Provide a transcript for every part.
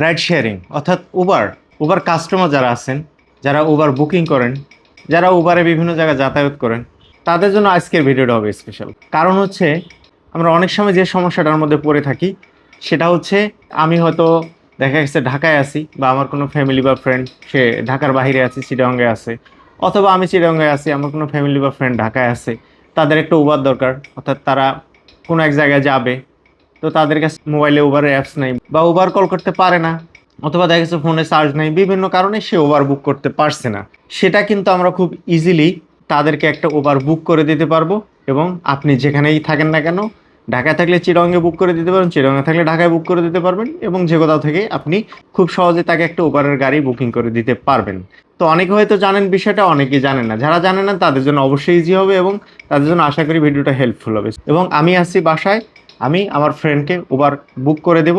Ride sharing অর্থাৎ Uber Uber customer যারা আছেন, যারা উবার বুকিং করেন, যারা উবারে বিভিন্ন জায়গায় যাতায়াত করেন, তাদের জন্য আজকের ভিডিওটা হবে স্পেশাল কারণ হচ্ছে, আমরা অনেক সময় যে সমস্যাটার মধ্যে পড়ে থাকি, সেটা হচ্ছে আমি হয়তো দেখা গেছে ঢাকায় আছি বা আমার কোনো ফ্যামিলি বা ফ্রেন্ড সে ঢাকার বাইরে আছে চিটাঙ্গে আছে, অথবা আমি চিটাঙ্গে আছি, আমার কোনো ফ্যামিলি বা ফ্রেন্ড ঢাকায় আছে, তাদের একটা উবার দরকার, অর্থাৎ তারা কোনো এক জায়গায় যাবে তো তাদের কাছে মোবাইলে উবারের অ্যাপস নেই বা উবার কল করতে পারে না অথবা দেখা গেছে ফোনে চার্জ নেই, বিভিন্ন কারণে সে ওভার বুক করতে পারছে না। সেটা কিন্তু আমরা খুব ইজিলি তাদেরকে একটা ওভার বুক করে দিতে পারব এবং আপনি যেখানেই থাকেন না কেন, ঢাকায় থাকলে চিরঙ্গে বুক করে দিতে পারবেন, চিরঙ্গে থাকলে ঢাকায় বুক করে দিতে পারবেন এবং যে কোথাও থেকে আপনি খুব সহজে তাকে একটা উবারের গাড়ি বুকিং করে দিতে পারবেন। তো অনেকে হয়তো জানেন বিষয়টা, অনেকেই জানেন না। যারা জানে না, তাদের জন্য অবশ্যই ইজি হবে এবং তাদের জন্য আশা করি ভিডিওটা হেল্পফুল হবে। এবং আমি আসছি বাসায় আমি আমার ফ্রেন্ডকে উবার বুক করে দেব।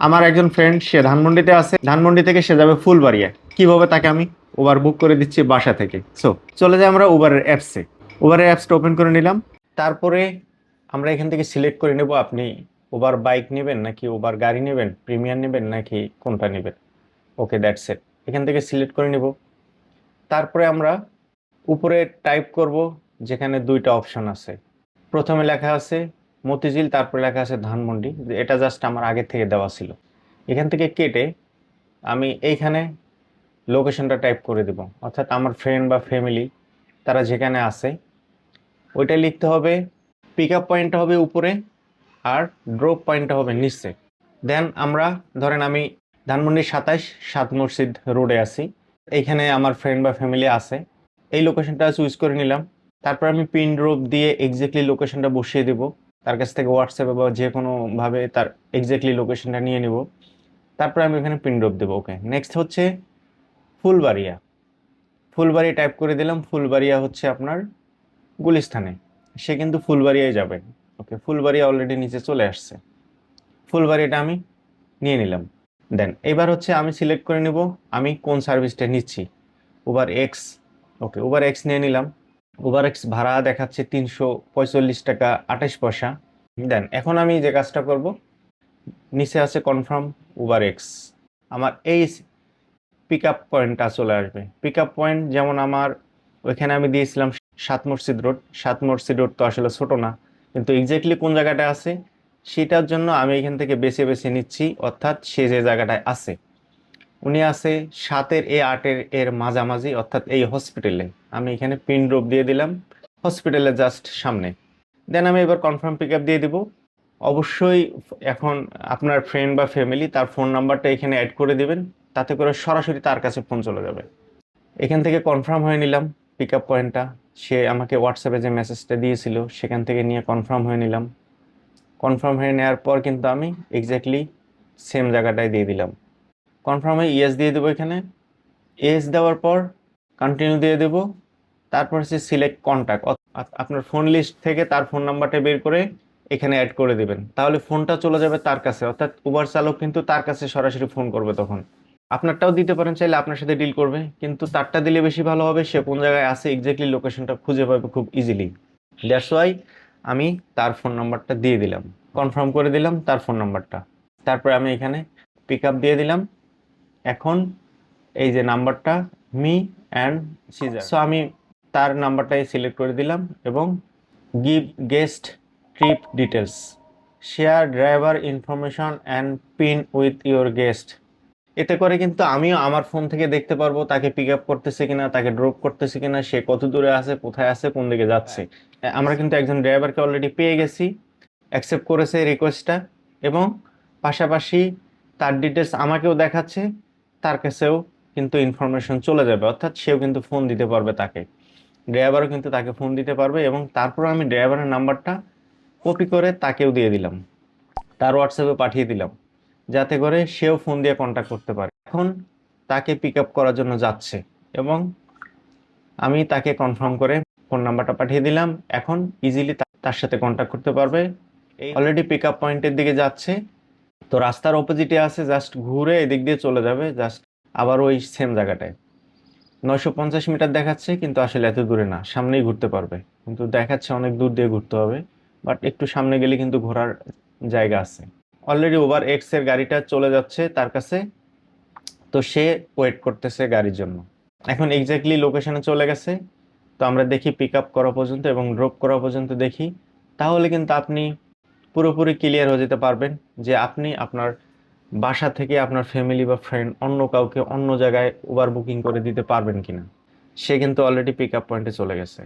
আমার একজন ফ্রেন্ড সে ধানমন্ডিতে আছে। ধানমন্ডি থেকে সে যাবে ফুলবাড়িয়া কীভাবে তাকে আমি উবার বুক করে দিচ্ছি বাসা থেকে। সো চলে যাই আমরা উবারের অ্যাপসে উবারের অ্যাপসটা ওপেন করে নিলাম। তারপরে আমরা এখান থেকে সিলেক্ট করে নেব আপনি উবার বাইক নেবেন নাকি উবার গাড়ি নেবেন প্রিমিয়ার নেবেন নাকি কোনটা নেবেন। ওকে দ্যাটস ইট এখান থেকে সিলেক্ট করে নেব। তারপরে আমরা উপরে টাইপ করব, যেখানে দুইটা অপশন আছে। প্রথমে লেখা আছে মতিঝিল, তারপরে লেখা আছে ধানমন্ডি। এটা জাস্ট আমার আগে থেকে দেওয়া ছিল। এখান থেকে কেটে আমি এইখানে লোকেশনটা টাইপ করে দেব। অর্থাৎ আমার ফ্রেন্ড বা ফ্যামিলি তারা যেখানে আছে, ওইটা লিখতে হবে পিক আপ পয়েন্টটা হবে উপরে আর ড্রপ পয়েন্টটা হবে নিচে। দেন আমরা, ধরেন আমি ধানমন্ডি সাতাইশ, সাত মসজিদ রোডে আছি। এইখানে আমার ফ্রেন্ড বা ফ্যামিলি আছে। এই লোকেশনটা চুজ করে নিলাম। তারপর আমি পিন ড্রপ দিয়ে এক্স্যাক্টলি লোকেশনটা বসিয়ে দেব। তার কাছ থেকে হোয়াটসঅ্যাপে বা যে কোনোভাবে তার এক্স্যাক্টলি লোকেশনটা নিয়ে নেব। তারপরে আমি এখানে পিন ড্রপ দেবো ওকে নেক্সট হচ্ছে ফুলবাড়িয়া। ফুলবাড়ি টাইপ করে দিলাম, ফুলবাড়িয়া হচ্ছে আপনার গুলিস্থানে সে কিন্তু ফুলবাড়িয়ায় যাবে ওকে ফুলবাড়িয়া অলরেডি নিচে চলে আসছে। ফুলবাড়িটা আমি নিয়ে নিলাম। দেন এবার হচ্ছে আমি সিলেক্ট করে নেব, আমি কোন সার্ভিসটা নিচ্ছি? Uber X okay Uber X নিয়ে নিলাম। উবার এক্স ভাড়া দেখাচ্ছে তিনশো পঁয়তাল্লিশ টাকা আঠাশ পয়সা। দেন, এখন আমি যে কাজটা করব, নিচে আছে কনফার্ম উবার এক্স আমার এই পিক আপ পয়েন্টটা চলে আসবে। পিক আপ পয়েন্ট যেমন আমার, ওইখানে আমি দিয়েছিলাম সাত মসজিদ রোড। সাত মসজিদ রোড তো আসলে ছোট না, কিন্তু এক্স্যাক্টলি কোন জায়গাটা আছে, সেটার জন্য আমি এখান থেকে বেছে বেছে নিচ্ছি, অর্থাৎ সে যে জায়গাটায় আছে। উনি আছে সাতের এ আটের এর মাঝামাঝি, অর্থাৎ এই হসপিটালে আমি এখানে পিন ড্রপ দিয়ে দিলাম হসপিটালের জাস্ট সামনে। দেন আমি এবার কনফার্ম পিক দিয়ে দিব। অবশ্যই এখন আপনার ফ্রেন্ড বা ফ্যামিলি তার ফোন নাম্বারটা এখানে অ্যাড করে দিবেন, তাতে করে সরাসরি তার কাছে ফোন চলে যাবে। এখান থেকে কনফার্ম হয়ে নিলাম পিক আপ পয়েন্টটা সে আমাকে হোয়াটসঅ্যাপে যে মেসেজটা দিয়েছিল, সেখান থেকে নিয়ে কনফার্ম হয়ে নিলাম। কনফার্ম হয়ে নেওয়ার পর কিন্তু আমি এক্স্যাক্টলি সেম জায়গাটায় দিয়ে দিলাম। কনফার্ম ইয়েস দিয়ে দেবো এখানে। ইয়েস দেওয়ার পর কন্টিনিউ দিয়ে দেবো। তারপর হচ্ছে সিলেক্ট কন্ট্যাক্ট আপনার ফোন লিস্ট থেকে তার ফোন নাম্বারটা বের করে এখানে অ্যাড করে দিবেন। তাহলে ফোনটা চলে যাবে তার কাছে। অর্থাৎ উবার চালক কিন্তু তার কাছে সরাসরি ফোন করবে তখন। আপনারটাও দিতে পারেন, চাইলে আপনার সাথে ডিল করবে। কিন্তু তারটা দিলে বেশি ভালো হবে, সে কোন জায়গায় আছে এক্স্যাক্টলি লোকেশনটা খুঁজে পাবে খুব ইজিলি দ্যাটস ওয়াই আমি তার ফোন নাম্বারটা দিয়ে দিলাম। কনফার্ম করে দিলাম তার ফোন নাম্বারটা তারপরে আমি এখানে পিক আপ দিয়ে দিলাম। এখন এই যে নাম্বারটা মি অ্যান্ড সিজার। সো আমি তার নাম্বারটাই সিলেক্ট করে দিলাম এবং give guest trip details share driver information and pin with your guest. এতে করে কিন্তু আমিও আমার ফোন থেকে দেখতে পারব তাকে পিক আপ করতেছে কিনা তাকে ড্রপ করতেছে কিনা সে কত দূরে আছে কোথায় আছে কোন দিকে যাচ্ছে। আমরা কিন্তু একজন ড্রাইভারকে অলরেডি পেয়ে গেছি অ্যাকসেপ্ট করেছে রিকোয়েস্টটা এবং পাশাপাশি তার ডিটেলস আমাকেও দেখাচ্ছে। তার কাছেও কিন্তু ইনফরমেশন চলে যাবে, অর্থাৎ সেও কিন্তু ফোন দিতে পারবে তাকে। ড্রাইভারও কিন্তু তাকে ফোন দিতে পারবে এবং তারপর আমি ড্রাইভারের নাম্বারটা কপি করে তাকেও দিয়ে দিলাম। তার হোয়াটসঅ্যাপে পাঠিয়ে দিলাম, যাতে করে সেও ফোন দিয়ে কন্ট্যাক্ট করতে পারে। এখন তাকে পিক আপ করার জন্য যাচ্ছে এবং আমি তাকে কনফার্ম করে ফোন নাম্বারটা পাঠিয়ে দিলাম। এখন ইজিলি তার সাথে কন্ট্যাক্ট করতে পারবে। এই অলরেডি পিক আপ পয়েন্টের দিকে যাচ্ছে। তো রাস্তার অপোজিটে আছে জাস্ট ঘুরে এদিক দিয়ে চলে যাবে জাস্ট আবার ওই সেম জায়গাটায়। নয়শো পঞ্চাশ মিটার দেখাচ্ছে, কিন্তু আসলে এত দূরে না, সামনেই ঘুরতে পারবে। কিন্তু দেখাচ্ছে অনেক দূর দিয়ে ঘুরতে হবে বাট একটু সামনে গেলে কিন্তু ঘোরার জায়গা আছে। অলরেডি ওভার এক্সের গাড়িটা চলে যাচ্ছে তার কাছে, তো সে ওয়েট করতেছে গাড়ির জন্য। এখন এক্স্যাক্টলি লোকেশনে চলে গেছে, তো আমরা দেখি পিক আপ করা পর্যন্ত এবং ড্রপ করা পর্যন্ত দেখি। তাহলে কিন্তু আপনি পুরোপুরি ক্লিয়ার হয়ে যেতে পারবেন যে আপনি আপনার বাসা থেকে আপনার ফ্যামিলি বা ফ্রেন্ড অন্য কাউকে অন্য জায়গায় উবার বুকিং করে দিতে পারবেন কিনা, সে কিন্তু অলরেডি পিক আপ পয়েন্টে চলে গেছে।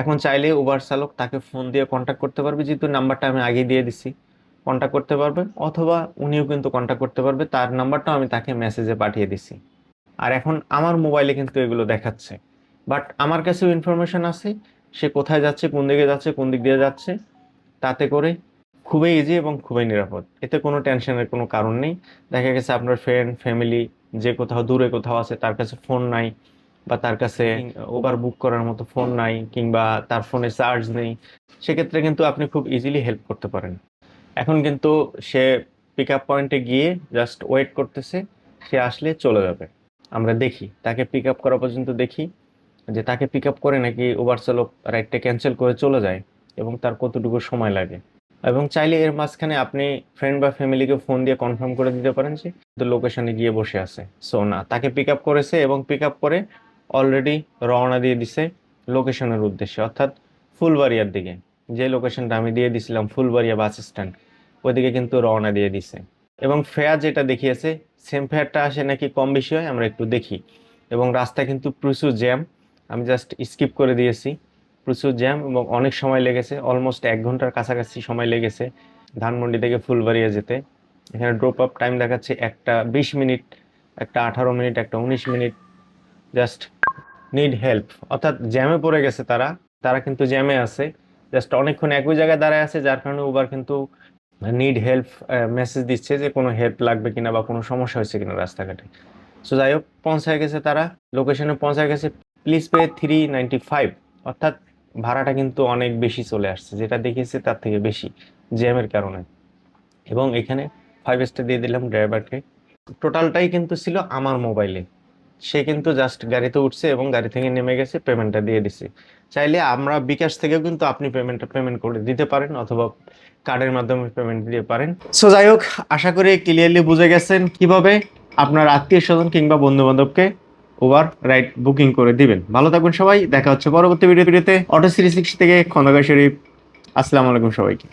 এখন চাইলে উবার চালক তাকে ফোন দিয়ে কন্ট্যাক্ট করতে পারবে, যেহেতু নাম্বারটা আমি আগে দিয়ে দিছি। কন্ট্যাক্ট করতে পারবে, অথবা উনিও কিন্তু কন্ট্যাক্ট করতে পারবে, তার নাম্বারটাও আমি তাকে মেসেজে পাঠিয়ে দিছি। আর এখন আমার মোবাইলে কিন্তু এগুলো দেখাচ্ছে। বাট আমার কাছেও ইনফরমেশন আছে, সে কোথায় যাচ্ছে, কোন দিকে যাচ্ছে, কোন দিক দিয়ে যাচ্ছে, তাতে করে খুবই ইজি এবং খুবই নিরাপদ। এতে কোনো টেনশনের কোনো কারণ নেই। দেখা গেছে আপনার ফ্রেন্ড ফ্যামিলি যে কোথাও দূরে কোথাও আছে তার কাছে ফোন নাই বা তার কাছে ওভার বুক করার মতো ফোন নাই কিংবা তার ফোনে চার্জ নেই সেক্ষেত্রে কিন্তু আপনি খুব ইজিলি হেল্প করতে পারেন। এখন কিন্তু সে পিক আপ পয়েন্টে গিয়ে জাস্ট ওয়েট করতেছে সে আসলে চলে যাবে। আমরা দেখি তাকে পিক আপ করা পর্যন্ত দেখি যে তাকে পিক আপ করে নাকি ওভার চালক রাইডটা ক্যান্সেল করে চলে যায় এবং তার কতটুকু সময় লাগে। এবং চাইলে এর মাঝখানে আপনি ফ্রেন্ড বা ফ্যামিলিকে ফোন দিয়ে কনফার্ম করে দিতে পারেন যে লোকেশনে গিয়ে বসে আছে। সো না, তাকে পিক আপ করেছে এবং পিক আপ করে অলরেডি রওনা দিয়ে দিছে লোকেশনের উদ্দেশ্যে, অর্থাৎ ফুলবাড়িয়ার দিকে। যে লোকেশনটা আমি দিয়ে দিছিলাম ফুলবাড়িয়া বাস স্ট্যান্ড ওইদিকে কিন্তু রওনা দিয়ে দিছে। এবং ফেয়ার যেটা দেখিয়েছে সেম ফেয়ারটা আসে নাকি কম বেশি হয় আমরা একটু দেখি। এবং রাস্তা কিন্তু প্রচুর জ্যাম আমি জাস্ট স্কিপ করে দিয়েছি। প্রচুর জ্যাম এবং অনেক সময় লেগেছে। অলমোস্ট এক ঘণ্টার কাছাকাছি সময় লেগেছে ধানমন্ডি থেকে ফুলবাড়িয়া যেতে। এখানে ড্রপ আপ টাইম দেখাচ্ছে একটা বিশ মিনিট, একটা আঠারো মিনিট, একটা উনিশ মিনিট। জাস্ট নিড হেল্প অর্থাৎ জ্যামে পড়ে গেছে তারা। তারা কিন্তু জ্যামে আছে। জাস্ট অনেকক্ষণ একই জায়গায় দাঁড়ায় আছে, যার কারণে উবার কিন্তু নিড হেল্প মেসেজ দিচ্ছে যে কোনো হেল্প লাগবে কিনা বা কোনো সমস্যা হয়েছে কিনা রাস্তাঘাটে। সো যাই হোক, পৌঁছায় গেছে তারা। লোকেশনে পৌঁছায় গেছে। Please pay three ninety five অর্থাৎ ভাড়াটা কিন্তু অনেক বেশি চলে আসছে। যেটা দেখিয়েছে তার থেকে বেশি জ্যামের কারণে। এবং এখানে ফাইভ স্টার দিয়ে দিলাম ড্রাইভারকে টোটালটাই কিন্তু ছিল আমার মোবাইলে সে কিন্তু জাস্ট গাড়িতে উঠছে এবং গাড়ি থেকে নেমে গেছে পেমেন্টটা দিয়ে দিছে। চাইলে আমরা বিকাশ থেকেও কিন্তু আপনি পেমেন্টটা পেমেন্ট করে দিতে পারেন অথবা কার্ডের মাধ্যমে পেমেন্ট দিতে পারেন। সো যাই হোক, আশা করি ক্লিয়ারলি বুঝে গেছেন কীভাবে আপনার আত্মীয় স্বজন কিংবা বন্ধু বান্ধবকে ওভার রাইড বুকিং করে দিবেন। ভালো থাকবেন সবাই, দেখা হচ্ছে পরবর্তী ভিডিও ভিডিওতে। অটো সিরিজ থেকে খন্দকার শরীফ। আসসালামু আলাইকুম সবাইকে।